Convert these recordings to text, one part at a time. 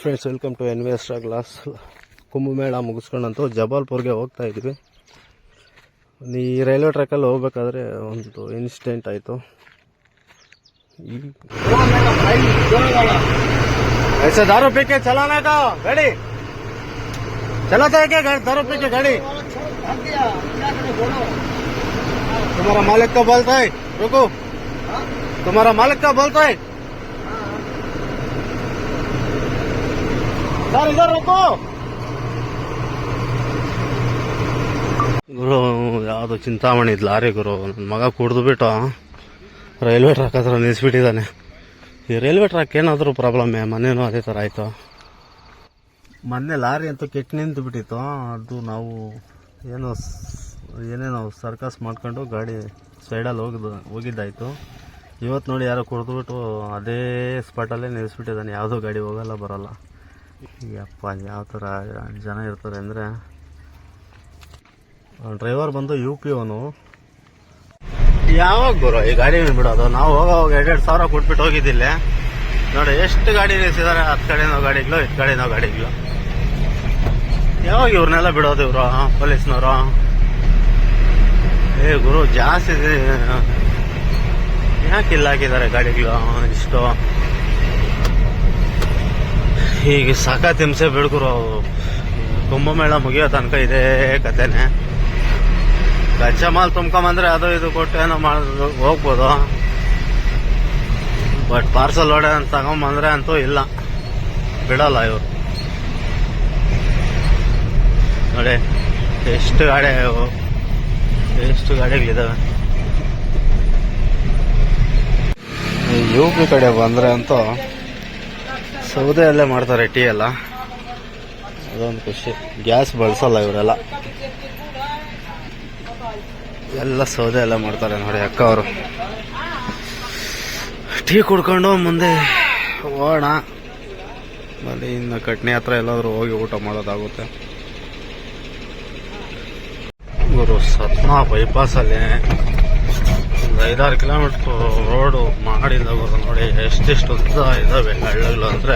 friends welcome to N V S glass Kumbh Mela ಮುಗಿಸ್ಕೊಂಡಂತೂ ಜಬಲ್ಪುರ್ಗೆ ಹೋಗ್ತಾ ಇದ್ವಿ ಈ ರೈಲ್ವೆ ಟ್ರ್ಯಾಕಲ್ಲಿ ಹೋಗ್ಬೇಕಾದ್ರೆ ಒಂದು ಇನ್ಸಿಡೆಂಟ್ ಆಯಿತು ऐसे दारू पी के चलाना का गाड़ी चलाता है क्या गाड़ी दारू पी के गाड़ी तुम्हारा मालिक का बोलता है रुको तुम्हारा मालिक का बोलता है ಸರ್ ಗುರು ಯಾವುದು ಚಿಂತಾಮಣಿ ಲಾರಿ ಗುರು ನನ್ನ ಮಗ ಕುಡಿದ್ಬಿಟ್ಟು ರೈಲ್ವೆ ಟ್ರ್ಯಾಕ್ ಹತ್ರ ನಿಲ್ಲಿಸ್ಬಿಟ್ಟಿದ್ದಾನೆ ಈ ರೈಲ್ವೆ ಟ್ರ್ಯಾಕ್ ಏನಾದರೂ ಪ್ರಾಬ್ಲಮ್ ಮೊನ್ನೆನೂ ಅದೇ ಥರ ಆಯಿತು? ಮೊನ್ನೆ ಲಾರಿ ಅಂತೂ ಕೆಟ್ಟು ನಿಂತು ಬಿಟ್ಟಿತ್ತು. ಅದು ನಾವು ಏನೋ ಏನೇನೋ ಸರ್ಕಸ್ ಮಾಡ್ಕೊಂಡು ಗಾಡಿ ಸೈಡಲ್ಲಿ ಹೋಗಿದ್ದು ಹೋಗಿದ್ದಾಯಿತು. ಇವತ್ತು ನೋಡಿ ಯಾರೋ ಕುಡಿದ್ಬಿಟ್ಟು ಅದೇ ಸ್ಪಾಟಲ್ಲೇ ನಿಲ್ಲಿಸ್ಬಿಟ್ಟಿದ್ದಾನೆ ಯಾವುದೋ ಗಾಡಿ ಹೋಗಲ್ಲ ಬರೋಲ್ಲ. ಯಪ್ಪ, ಯಾವ ಥರ ಜನ ಇರ್ತಾರೆ ಅಂದರೆ ಡ್ರೈವರ್ ಬಂದು ಯು ಪಿ ಅವನು. ಯಾವಾಗ ಬರೋ ಈ ಗಾಡಿ ಬಿಡೋದು? ನಾವು ಹೋಗೋವಾಗ ಎರಡೆರಡು ಸಾವಿರ ಕೊಟ್ಬಿಟ್ಟು ಹೋಗಿದ್ದಿಲ್ಲ. ನೋಡಿ, ಎಷ್ಟು ಗಾಡಿ ನಿಲ್ಸಿದ್ದಾರೆ ಹತ್ತು ಕಡೆನೋ ಗಾಡಿಗಳು ಇತ್ತು ಕಡೆನೋ ಗಾಡಿಗಳು ಯಾವಾಗ ಇವ್ರನ್ನೆಲ್ಲ ಬಿಡೋದು ಇವರು ಪೊಲೀಸ್ನವರು? ಏ ಗುರು, ಜಾಸ್ತಿ, ಯಾಕೆ ಇಲ್ಲ ಹಾಕಿದ್ದಾರೆ ಗಾಡಿಗಳು? ಇಷ್ಟು ಹೀಗೆ ಸಾಕ ಹಿಂಸೆ ಬಿಡ್ಗುರು ಕುಂಭಮೇಳ ಮುಗಿಯೋ ತನಕ ಇದೇ ಕತೆನೆ. ಕಚ್ಚಾ ಮಾಲ್ ತುಂಬ್ಕೊಂಬಂದ್ರೆ ಅದು ಇದು ಕೊಟ್ಟು ಏನೋ ಮಾಡೋದು, ಹೋಗ್ಬೋದು. ಬಟ್ ಪಾರ್ಸಲ್ ಹೊಡೆ ಅಂತ ತಗೊಂಬಂದ್ರೆ ಅಂತೂ ಇಲ್ಲ. ಬಿಡಲ್ಲ ಇವರು. ನೋಡಿ, ಎಷ್ಟು ಗಾಡಿ. ಎಷ್ಟು ಗಾಡಿಗಳಿದಾವೆ. ಯು ಪಿ ಕಡೆ ಬಂದ್ರೆ ಅಂತೂ ಸೌದೆಯಲ್ಲೇ ಮಾಡ್ತಾರೆ ಟೀ ಎಲ್ಲ. ಅದೊಂದು ಖುಷಿ. ಗ್ಯಾಸ್ ಬಳಸಲ್ಲ ಇವರೆಲ್ಲ. ಎಲ್ಲ ಸೌದೆ ಎಲ್ಲ ಮಾಡ್ತಾರೆ ನೋಡಿ ಅಕ್ಕ ಅವರು. ಟೀ ಕುಡ್ಕೊಂಡು ಮುಂದೆ ಹೋಗೋಣ. ಅಲ್ಲಿ ಇನ್ನು ಕಟ್ನಿ ಹತ್ರ ಎಲ್ಲಾದರೂ ಹೋಗಿ ಊಟ ಮಾಡೋದಾಗುತ್ತೆ. ಗುರು ಸತ್ನಾ ಬೈಪಾಸಲ್ಲಿ ಒಂದು ಐದಾರು ಕಿಲೋಮೀಟರ್ ರೋಡು ಮಾಡಿಂದ ಬರೋದು ನೋಡಿ, ಎಷ್ಟೆಷ್ಟು ಉದ್ದ ಇದಾವೆ ಹಳ್ಳಗಳು ಅಂದರೆ.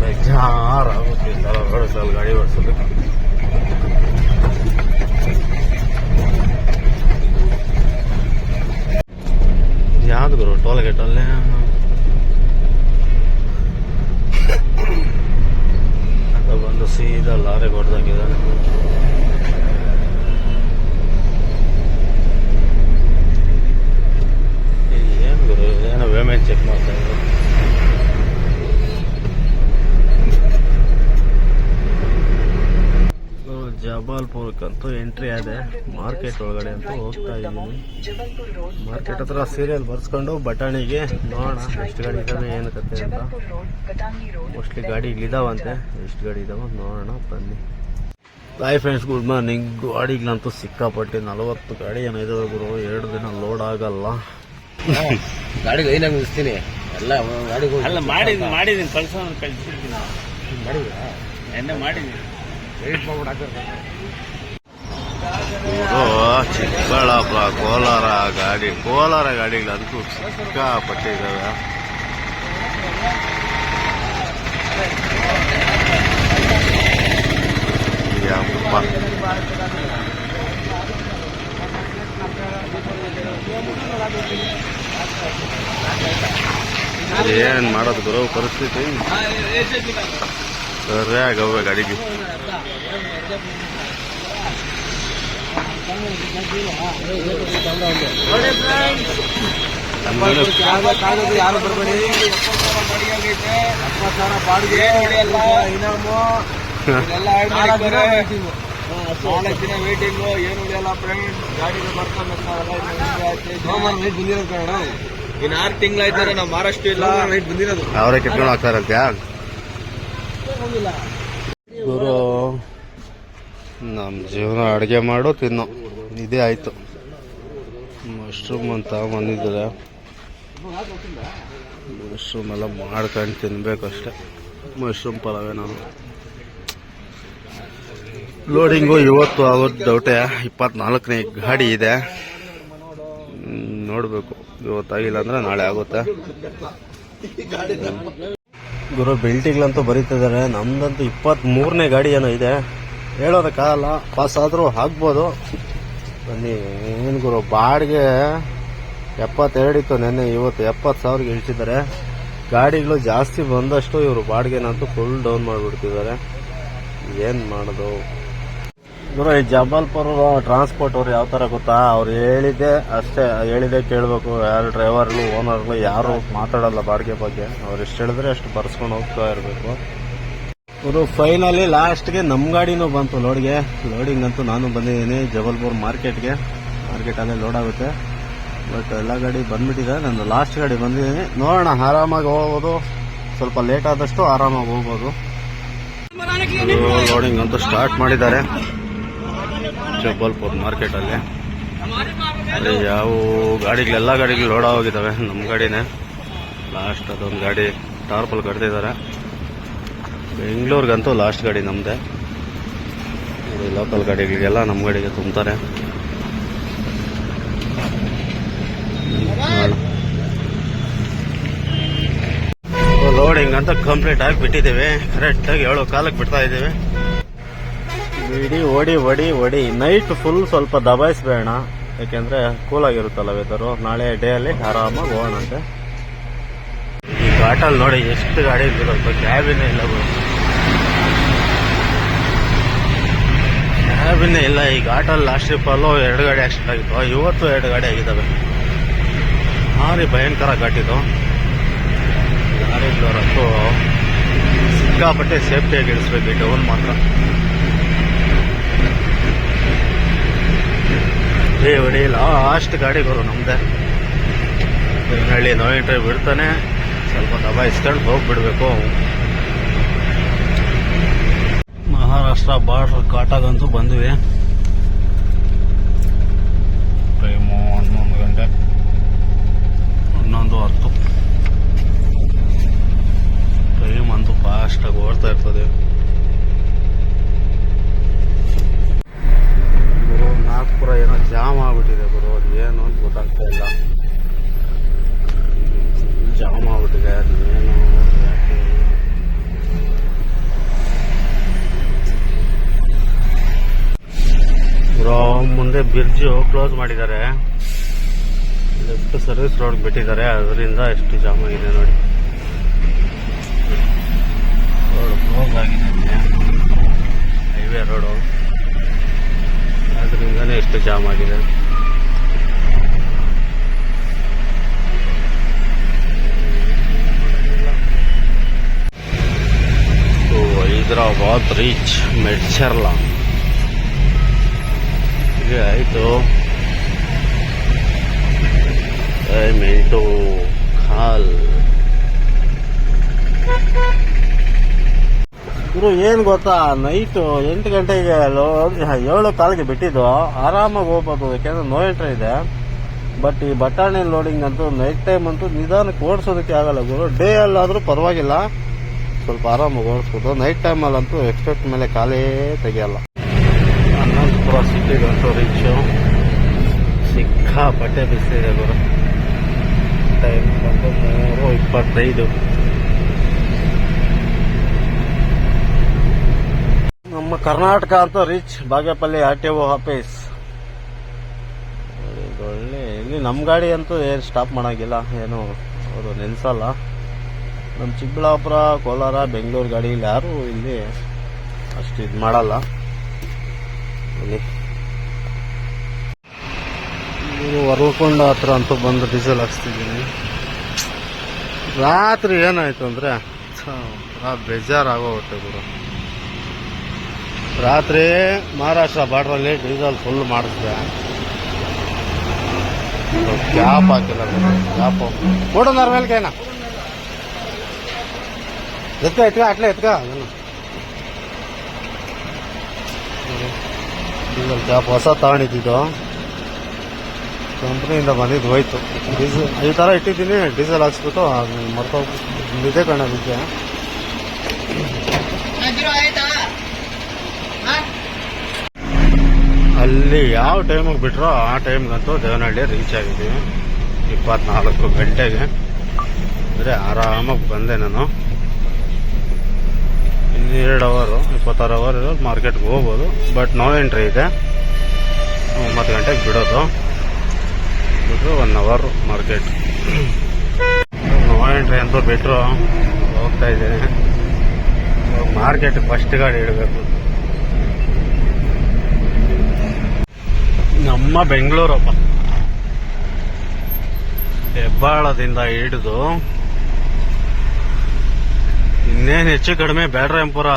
ಬೇಜಾರಾಗುತ್ತೆ ರೋಡ್ಗಳಲ್ಲಿ ಗಾಡಿ ಓಡಿಸೋದಕ್ಕೆ ಯಾವ್ದು ಗುರು ಟೋಲ್ ಗೇಟ್ ಅಲ್ಲೇ ಅದು ಬಂದು ಸೀದಾ ಲಾರಿ ಹೊಡೆದಾಗಿದ್ದಾನೆ ಏನು ಗುರು ಏನೋ ಪೇಮೆಂಟ್ ಚೆಕ್ ಮಾಡ್ತಾ ಇದ್ರು ಜಬಲ್ಪುರಕ್ಕಂತೂ ಎಂಟ್ರಿ ಆದೆ. ಮಾರ್ಕೆಟ್ ಒಳಗಡೆ ಅಂತೂ ಹೋಗ್ತಾ ಇದ್ದೀನಿ. ಮಾರ್ಕೆಟ್ ಹತ್ರ ಸೀರಿಯಲ್ ಬರ್ಸ್ಕೊಂಡು ಬಟಾಣಿಗೆ ನೋಡೋಣ ಎಷ್ಟು ಗಾಡಿ ಇದಾವೆ ಏನು ಕತೆ ಅಂತ. ಮೋಸ್ಟ್ಲಿ ಗಾಡಿ ಇಲ್ಲಿದ್ದಾವಂತೆ ಎಷ್ಟು ಗಾಡಿ ಇದಾವ ನೋಡೋಣ ಬನ್ನಿ. ಹಾಯ್ ಫ್ರೆಂಡ್ಸ್ ಗುಡ್ ಮಾರ್ನಿಂಗ್ ಗಾಡಿಗಳಂತೂ ಸಿಕ್ಕಾಪಟ್ಟೆ ನಲವತ್ತು ಗಾಡಿ ಏನೋ ಇದಾವೆ ಗುರು. ಎರಡು ದಿನ ಲೋಡ್ ಆಗಲ್ಲ. ಗಾಡಿ ನಿಲ್ಲಿಸ್ತೀನಿ ಎಲ್ಲ ಗಾಡಿ ಅಲ್ಲ ಮಾಡಿದ್ದೀನಿ ಮಾಡಿದ್ದೀನಿ ಮಾಡಿದ್ರಾ ಎಣ್ಣೆ ಮಾಡಿದ್ದೀನಿ ಮಾಡ್ಬಿಟ್ಟು ಚಿಕ್ಕಬಳ್ಳಾಪುರ ಕೋಲಾರ ಗಾಡಿ ಕೋಲಾರ ಗಾಡಿಗಳಂತೂ ಸಿಕ್ಕಾಪಟ್ಟೆ ಯಪ್ಪ. ಏನ್ ಮಾಡೋದು ಗುರು ಪರಿಸ್ಥಿತಿ? ಸರಿಯಾಗವೆ ಗಾಡಿಗೆ. ಯಾರು ಬರಬೇಡಿ ಬಾಡಿಗೆ ದಿನ ಏನು ಇನ್ನು ನಾವು ಮಹಾರಾಷ್ಟ್ರ ಇಲ್ಲ ಬಂದಿರೋದು ಅವರೇ ಹಾಕ್ತಾರಂತೆ ನಮ್ಮ ಜೀವನ ಅಡುಗೆ ಮಾಡು, ತಿನ್ನು. ಇದೇ ಆಯಿತು. ಮಶ್ರೂಮ್ ಅಂತ ಬಂದಿದ್ದಾರೆ. ಮಶ್ರೂಮ್ ಎಲ್ಲ ಮಾಡ್ಕೊಂಡು ತಿನ್ಬೇಕಷ್ಟೆ ಮಶ್ರೂಮ್ ಪಲಾವೆ ನಾನು. ಲೋಡಿಂಗು ಇವತ್ತು ಆಗೋದು ಡೌಟೆ ಇಪ್ಪತ್ನಾಲ್ಕನೇ ಗಾಡಿ ಇದೆ. ನೋಡಬೇಕು. ಇವತ್ತಾಗಿಲ್ಲ ಅಂದರೆ ನಾಳೆ ಆಗುತ್ತೆ. ಗುರು ಬೆಲ್ಟಿಗ್ಲಂತೂ ಬರೀತಿದ್ದಾರೆ. ನಮ್ದಂತೂ ಇಪ್ಪತ್ತ್ ಮೂರನೇ ಗಾಡಿ ಏನೋ ಇದೆ. ಹೇಳೋದಕ್ಕಾಗಲ್ಲ. ಪಾಸ್ ಆದರೂ ಆಗ್ಬೋದು. ಬನ್ನಿ, ಏನು ಗುರು, ಬಾಡಿಗೆ ಎಪ್ಪತ್ತೆರಡು ಇತ್ತು ನೆನ್ನೆ, ಇವತ್ತು ಎಪ್ಪತ್ತು ಸಾವಿರಗೆ ಇಳಿಸಿದ್ದಾರೆ. ಗಾಡಿಗಳು ಜಾಸ್ತಿ ಬಂದಷ್ಟು ಇವರು ಬಾಡಿಗೆನಂತೂ ಫುಲ್ ಡೌನ್ ಮಾಡಿಬಿಡ್ತಿದ್ದಾರೆ. ಏನು ಮಾಡೋದು? ಗುರು, ಈ ಜಬಲ್ಪುರ ಟ್ರಾನ್ಸ್ಪೋರ್ಟ್ ಅವ್ರು ಯಾವ ಥರ ಗೊತ್ತಾ? ಅವ್ರು ಹೇಳಿದ್ದೆ ಅಷ್ಟೇ ಹೇಳಿದೆ ಕೇಳಬೇಕು. ಯಾರು ಡ್ರೈವರ್ಗಳು ಓನರ್ಗಳು ಯಾರು ಮಾತಾಡಲ್ಲ ಬಾಡಿಗೆ ಬಗ್ಗೆ. ಅವ್ರು ಎಷ್ಟು ಹೇಳಿದ್ರೆ ಅಷ್ಟು ಬರ್ಸ್ಕೊಂಡು ಹೋಗ್ತಾ ಇರಬೇಕು. ಇವರು ಫೈನಲಿ ಲಾಸ್ಟ್ಗೆ ನಮ್ಮ ಗಾಡಿನೂ ಬಂತು ಲೋಡ್ಗೆ ಲೋಡಿಂಗ್ ಅಂತೂ ನಾನು ಬಂದಿದ್ದೀನಿ ಜಬಲ್ಪುರ್ ಮಾರ್ಕೆಟ್ಗೆ. ಮಾರ್ಕೆಟಲ್ಲೇ ಲೋಡ್ ಆಗುತ್ತೆ. ಬಟ್ ಎಲ್ಲ ಗಾಡಿ ಬಂದ್ಬಿಟ್ಟಿದೆ. ನಾನು ಲಾಸ್ಟ್ ಗಾಡಿ ಬಂದಿದ್ದೀನಿ. ನೋಡೋಣ, ಆರಾಮಾಗಿ ಹೋಗ್ಬೋದು. ಸ್ವಲ್ಪ ಲೇಟ್ ಆದಷ್ಟು ಆರಾಮಾಗಿ ಹೋಗ್ಬೋದು. ಲೋಡಿಂಗ್ ಅಂತೂ ಸ್ಟಾರ್ಟ್ ಮಾಡಿದ್ದಾರೆ. ಜಬಲ್ಪುರ್ ಮಾರ್ಕೆಟಲ್ಲಿ ಅಲ್ಲಿ. ಯಾವ ಗಾಡಿಗಳು, ಎಲ್ಲ ಗಾಡಿಗಳು ಲೋಡ್ ಹೋಗಿದ್ದಾವೆ ನಮ್ಮ ಗಾಡಿನೇ. ಲಾಸ್ಟ್ ಅದೊಂದು ಗಾಡಿ ಟಾರ್ಪಲ್ ಕಡ್ದಿದ್ದಾರೆ ಬೆಂಗಳೂರಿಗಂತೂ ಲಾಸ್ಟ್ ಗಾಡಿ ನಮ್ಮದೇ ಲೋಕಲ್ ಗಾಡಿಗಳಿಗೆಲ್ಲ ನಮ್ಮ ಗಾಡಿಗೆ ತುಂಬ್ತಾರೆ. ಲೋಡಿಂಗ್ ಅಂತ ಕಂಪ್ಲೀಟ್ ಆಗಿ ಬಿಟ್ಟಿದ್ದೇವೆ ಕರೆಕ್ಟಾಗಿ ಏಳು ಕಾಲಕ್ಕೆ ಬಿಡ್ತಾ ಇದ್ದೇವೆ ಇಡೀ ಓಡಿ ಓಡಿ ಓಡಿ. ನೈಟ್ ಫುಲ್ ಸ್ವಲ್ಪ ದಬಾಯಿಸ್ಬೇಡ. ಯಾಕೆಂದ್ರೆ ಕೂಲ್ ಆಗಿರುತ್ತಲ್ಲ ವೆದರು ನಾಳೆ ಡೇ ಅಲ್ಲಿ ಆರಾಮಾಗಿ ಹೋಗೋಣಂತೆ. ಘಾಟಲ್ಲಿ ನೋಡಿ ಎಷ್ಟು ಗಾಡಿ ಇರೋದು ಕ್ಯಾಬಿನೇ ಇಲ್ಲ ಗುರು ಕ್ಯಾಬಿನೇ ಇಲ್ಲ. ಈ ಘಾಟಲ್ ಲಾಸ್ಟ್ ಟ್ರಿಪ್ಪಲ್ಲೂ ಎರಡು ಗಾಡಿ ಆಕ್ಸಿಡೆಂಟ್ ಆಗಿತ್ತು. ಇವತ್ತು ಎರಡು ಗಾಡಿ ಆಗಿದ್ದಾವೆ. ಭಾರಿ ಭಯಂಕರ ಘಾಟಿದು ಗಾಡಿಗಳವರಂತೂ ಸಿಕ್ಕಾಪಟ್ಟೆ ಸೇಫ್ಟಿಯಾಗಿ ಇಳಿಸ್ಬೇಕು. ಡೌನ್ ಮಾತ್ರ. ಹೊಡಿ ಲಾಸ್ಟ್ ಗಾಡಿ ಬರು ನಮ್ದೆ. ಹಳ್ಳಿ ನೋವಿಂಟ್ರಿ ಬಿಡ್ತಾನೆ. ದಬಾಯಿಸ್ಕೊಂಡು ಹೋಗ್ಬಿಡ್ಬೇಕು. ಮಹಾರಾಷ್ಟ್ರ ಬಾರ್ಡರ್ ಕಾಟಾಗಂತೂ ಬಂದ್ವಿ. ಟೈಮು ಹನ್ನೊಂದು ಗಂಟೆ. ಹನ್ನೊಂದು ಹತ್ತು. ಟೈಮ್ ಅಂತೂ ಫಾಸ್ಟಾಗಿ ಓಡ್ತಾ ಇರ್ತದೆ. ಗುರು ನಾಗ್ಪುರ ಏನೋ ಜಾಮ್ ಆಗ್ಬಿಟ್ಟಿದೆ ಗುರು. ಅದು ಏನು ಅಂತ ಗೊತ್ತಾಗ್ತಾ ಇಲ್ಲ. ಬ್ರಿಡ್ಜು ಕ್ಲೋಸ್ ಮಾಡಿದ್ದಾರೆ. ಲೆಫ್ಟ್ ಸರ್ವಿಸ್ ರೋಡ್ ಬಿಟ್ಟಿದ್ದಾರೆ. ಅದರಿಂದ ಎಷ್ಟು ಜಾಮ್ ಆಗಿದೆ ನೋಡಿ. ರೋಡ್ ಕ್ಲೋಸ್ ಆಗಿದೆ ಹೈವೇ ರೋಡು. ಅದರಿಂದನೇ ಎಷ್ಟು ಜಾಮ್ ಆಗಿದೆ. ಹೈದ್ರಾಬಾದ್ ರೀಚ್ ಮೆಡ್ಚರ್ಲ. ಹೀಗೆ ಆಯಿತು. ಮಿಂಟು ಖಾಲ್ ಗುರು ಏನ್ ಗೊತ್ತಾ, ನೈಟು ಎಂಟು ಗಂಟೆಗೆ ಏಳು ಕಾಲಿಗೆ ಬಿಟ್ಟಿದ್ದು. ಆರಾಮಾಗಿ ಹೋಗ್ಬೋದು ಯಾಕೆಂದ್ರೆ ನೋ ಎಂಟ್ರಿ ಇದೆ. ಬಟ್ ಈ ಬಟಾಣಿ ಲೋಡಿಂಗ್ ಅಂತೂ ನೈಟ್ ಟೈಮ್ ಅಂತೂ ನಿಧಾನಕ್ಕೆ ಓಡಿಸೋದಕ್ಕೆ ಆಗಲ್ಲ ಗುರು. ಡೇ ಅಲ್ಲಾದ್ರೂ ಪರವಾಗಿಲ್ಲ. ಸ್ವಲ್ಪ ಆರಾಮಾಗಿ ಓಡಿಸ್ಬೋದು. ನೈಟ್ ಟೈಮಲ್ಲಂತೂ ಎಕ್ಸ್ಪೆಕ್ಟ್ ಮೇಲೆ ಕಾಲೇ ತೆಗಿಯಲ್ಲ. ಅನಂತಪುರ ಆಟೋ ರೀಚು ಸಿಕ್ಕಾಪಟ್ಟೆ ಬಿಸಿದೆ ಗುರು ಟೈಮ್ ಬಂದು ಮೂರು ಇಪ್ಪತ್ತೈದು ನಮ್ಮ ಕರ್ನಾಟಕ ಅಂತ reach Bagepalli R T O office ಒಳ್ಳೆ, ಇಲ್ಲಿ ನಮ್ಮ ಗಾಡಿ ಅಂತೂ ಏನು ಸ್ಟಾಪ್ ಮಾಡೋಂಗಿಲ್ಲ. ಏನು ಅವರು ನಿಲ್ಸಲ್ಲ. ನಮ್ಮ ಚಿಕ್ಕಬಳ್ಳಾಪುರ, ಕೋಲಾರ, ಬೆಂಗಳೂರು ಗಾಡಿ ಇಲ್ಲಿ ಯಾರು ಇಲ್ಲಿ ಅಷ್ಟು ಇದು ಮಾಡಲ್ಲ. ಇಲ್ಲಿ ಇದು ಹೊರಕೊಂಡ ಹತ್ರ ಅಂತೂ ಬಂದು ಡೀಸೆಲ್ ಹಾಕ್ಸ್ತಿದ್ದೀನಿ. ರಾತ್ರಿ ಏನಾಯ್ತು ಅಂದರೆ ಬೇಜಾರಾಗೋಗುತ್ತೆ ಗುರು. ರಾತ್ರಿ ಮಹಾರಾಷ್ಟ್ರ ಬಾರ್ಡ್ರಲ್ಲಿ ಡೀಸೆಲ್ ಫುಲ್ ಮಾಡಿಸ್ದೆ. ಕ್ಯಾಪ್ ಹಾಕಿಲ್ಲ ಕ್ಯಾಪ್ ಕೊಡು ಏನ ಎತ್ಕ ಎತ್ಕ, ಅಟ್ಲೆ ಎತ್ಕ. ಅದನ್ನು. ಡೀಸೆಲ್ ಕ್ಯಾಪ್ ಹೊಸ ತಗೊಂಡಿದ್ದು ಕಂಪ್ನಿಯಿಂದ ಬಂದಿದ್ದು ಹೋಯ್ತು. ಡೀಸೆಲ್ ಈ ಥರ ಇಟ್ಟಿದ್ದೀನಿ ಡೀಸೆಲ್ ಹಾಕ್ಸ್ಬಿಟ್ಟು ಮರ್ತೋಗ್ಬಿಟ್ಟು ಇದೆ ಕಣ ಅದಕ್ಕೆ ಅಲ್ಲಿ ಯಾವ ಟೈಮಿಗೆ ಬಿಟ್ರೋ ಆ ಟೈಮ್ಗಂತೂ ದೇವನಹಳ್ಳಿ ರೀಚ್ ಆಗಿದ್ದೀವಿ ಇಪ್ಪತ್ನಾಲ್ಕು ಗಂಟೆಗೆ. ಅಂದರೆ ಆರಾಮಾಗಿ ಬಂದೆ ನಾನು. ಎರಡು ಅವರು ಇಪ್ಪತ್ತಾರು ಅವರ್ ಮಾರ್ಕೆಟ್ಗೆ ಹೋಗ್ಬೋದು. ಬಟ್ ನೋ ಎಂಟ್ರಿ ಇದೆ. ಒಂಬತ್ತು ಗಂಟೆಗೆ ಬಿಡೋದು. ಬಿಟ್ಟರು one hour market no entry ಅಂತ ಬಿಟ್ಟರು ಹೋಗ್ತಾ ಇದ್ದೀನಿ. ಮಾರ್ಕೆಟ್ ಫಸ್ಟ್ ಗಾಡಿ ಇಡಬೇಕು. ನಮ್ಮ ಬೆಂಗಳೂರಪ್ಪ. ಹೆಬ್ಬಾಳದಿಂದ ಹಿಡಿದು ಇನ್ನೇನು ಹೆಚ್ಚು ಕಡಿಮೆ ಬ್ಯಾಡ್ರಾಯಂಪುರ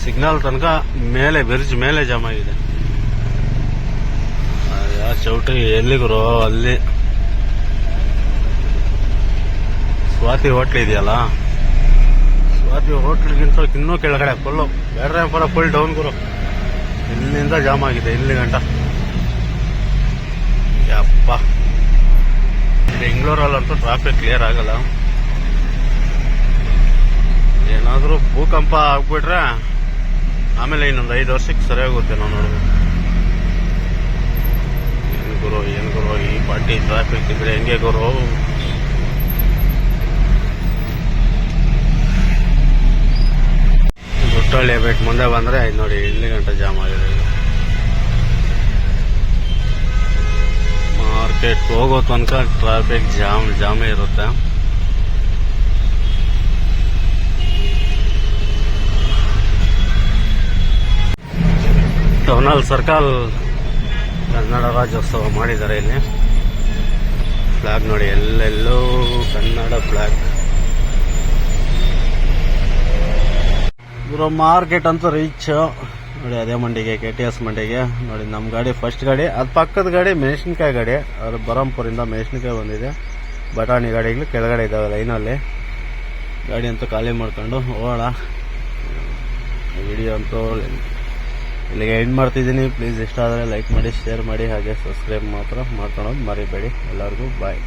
ಸಿಗ್ನಲ್ ತನಕ ಮೇಲೆ ಬ್ರಿಡ್ಜ್ ಮೇಲೆ ಜಾಮ್ ಆಗಿದೆ. ಚೌಟ್ರಿ ಎಲ್ಲಿಗುರು ಅಲ್ಲಿ. ಸ್ವಾತಿ ಹೋಟ್ಲ್ ಇದೆಯಲ್ಲ? ಸ್ವಾತಿ ಹೋಟ್ಲ್ಗಿಂತ ಇನ್ನೂ ಕೆಳಗಡೆ ಫುಲ್ಲು ಬ್ಯಾಡ್ರಾಯಂಪುರ ಫುಲ್ ಡೌನ್ ಗುರು. ಇಲ್ಲಿಂದ ಜಾಮ್ ಆಗಿದೆ, ಇಲ್ಲಿ ಗಂಟ. ಯಪ್ಪ. ಬೆಂಗಳೂರಲ್ಲಂತೂ ಟ್ರಾಫಿಕ್ ಕ್ಲಿಯರ್ ಆಗಲ್ಲ. ಏನಾದರೂ ಭೂಕಂಪ ಆಗ್ಬಿಟ್ರೆ ಆಮೇಲೆ ಇನ್ನೊಂದು ಐದು ವರ್ಷಕ್ಕೆ ಸರಿ ಆಗುತ್ತೆ ನಾವು ನೋಡ್ಬೇಕು ಏನು ಗುರು ಏನು ಗುರು, ಈ ಪಾರ್ಟಿ ಟ್ರಾಫಿಕ್ ಇದ್ರೆ ಹೆಂಗೆ ಗುರು? ಗುಟ್ಟಳ್ಳಿ ಬೆಟ್ಟ ಮುಂದೆ ಬಂದರೆ ನೋಡಿ ಇಲ್ಲಿ ಗಂಟೆ ಜಾಮ್ ಆಗಿದೆ ಮಾರ್ಕೆಟ್ ಹೋಗೋ ತನಕ ಟ್ರಾಫಿಕ್ ಜಾಮ್ ಜಾಮೇ ಇರುತ್ತೆ. ಟೌನಲ್ ಸರ್ಕಲ್ ಕನ್ನಡ ರಾಜ್ಯೋತ್ಸವ ಮಾಡಿದ್ದಾರೆ ಇಲ್ಲಿ. ಫ್ಲಾಗ್ ನೋಡಿ, ಎಲ್ಲೆಲ್ಲೂ ಕನ್ನಡ ಫ್ಲಾಗ್ ಇರೋ ಮಾರ್ಕೆಟ್ ಅಂತ ರೀಚ್ ನೋಡಿ, ಅದೇ ಮಂಡಿಗೆ ಕೆ ಟಿ ಎಸ್ ಮಂಡಿಗೆ ನೋಡಿ ನಮ್ಮ ಗಾಡಿ ಫಸ್ಟ್ ಗಾಡಿ, ಅದು ಪಕ್ಕದ ಗಾಡಿ ಮೆಣಸಿನ್ಕಾಯಿ ಗಾಡಿ. ಅದು ಬರಂಪುರಿಂದ ಮೆಣಸಿನ್ಕಾಯಿ ಬಂದಿದೆ. ಬಟಾಣಿ ಗಾಡಿಗಳು ಕೆಳಗಡೆ ಇದ್ದಾವೆ ಲೈನಲ್ಲಿ. ಗಾಡಿ ಅಂತೂ ಖಾಲಿ ಮಾಡ್ಕೊಂಡು ಹೋಗೋಣ. ವಿಡಿಯೋ ಅಂತೂ ಇಲ್ಲಿಗೆ ಎಂಡ್ ಮಾಡ್ತಿದ್ದೀನಿ. ಪ್ಲೀಸ್ ಇಷ್ಟ ಆದರೆ ಲೈಕ್ ಮಾಡಿ ಶೇರ್ ಮಾಡಿ, ಹಾಗೆ ಸಬ್ಸ್ಕ್ರೈಬ್ ಮಾತ್ರ ಮಾಡ್ಕೊಳೋದು ಮರಿಬೇಡಿ. ಎಲ್ಲರಿಗೂ ಬಾಯ್